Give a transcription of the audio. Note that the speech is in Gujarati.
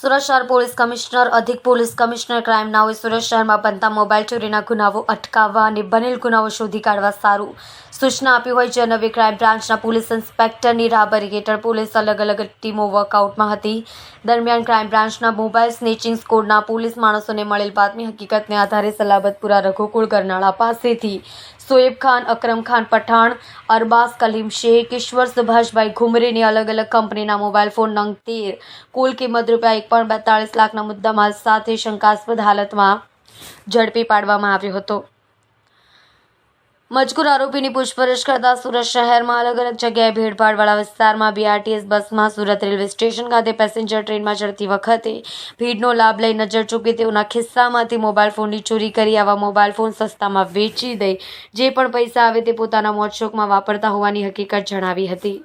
સુરત શહેર પોલીસ કમિશનર, અધિક પોલીસ કમિશનર, ક્રાઇમ નાઓએ સુરત શહેરમાં બનતા મોબાઈલ ચોરીના ગુનાઓ અટકાવવા અને બનેલ ગુનાઓ શોધી કાઢવા સારું સૂચના આપી હોય જે નવી ક્રાઇમ બ્રાન્ચના પોલીસ ઇન્સ્પેક્ટરની રાબરી હેઠળ પોલીસ અલગ અલગ ટીમો વર્કઆઉટમાં હતી. દરમિયાન ક્રાઇમ બ્રાન્ચના મોબાઈલ સ્નેચિંગ સ્કોડના પોલીસ માણસોને મળેલ બાતમી હકીકતને આધારે સલાબતપુરા રઘુકુળ ગરનાળા પાસેથી સોએબ ખાન, અકરમ ખાન પઠાણ, અરબાઝ કલીમ શેખ, ઈશ્વર સુભાષભાઈ ઘુમરીની અલગ અલગ કંપનીના મોબાઈલ ફોન નંગ તેર. કુલ કિંમત રૂપિયા એક પોઈન્ટ બેતાળીસ લાખના મુદ્દામાલ સાથે શંકાસ્પદ હાલતમાં ઝડપી પાડવામાં આવ્યો હતો. મજકૂર આરોપીની પૂછપરછ કરતા સુરત શહેરમાં અલગ અલગ જગ્યાએ ભીડભાડવાળા વિસ્તારમાં બીઆરટીએસ બસમાં સુરત રેલવે સ્ટેશન ખાતે પેસેન્જર ટ્રેનમાં ચડતી વખતે ભીડનો લાભ લઈ નજર ચૂકી તેઓના ખિસ્સામાંથી મોબાઈલ ફોનની ચોરી કરી આવા મોબાઈલ ફોન સસ્તામાં વેચી દઈ જે પણ પૈસા આવે તે પોતાના મોજશોખમાં વાપરતા હોવાની હકીકત જણાવી હતી.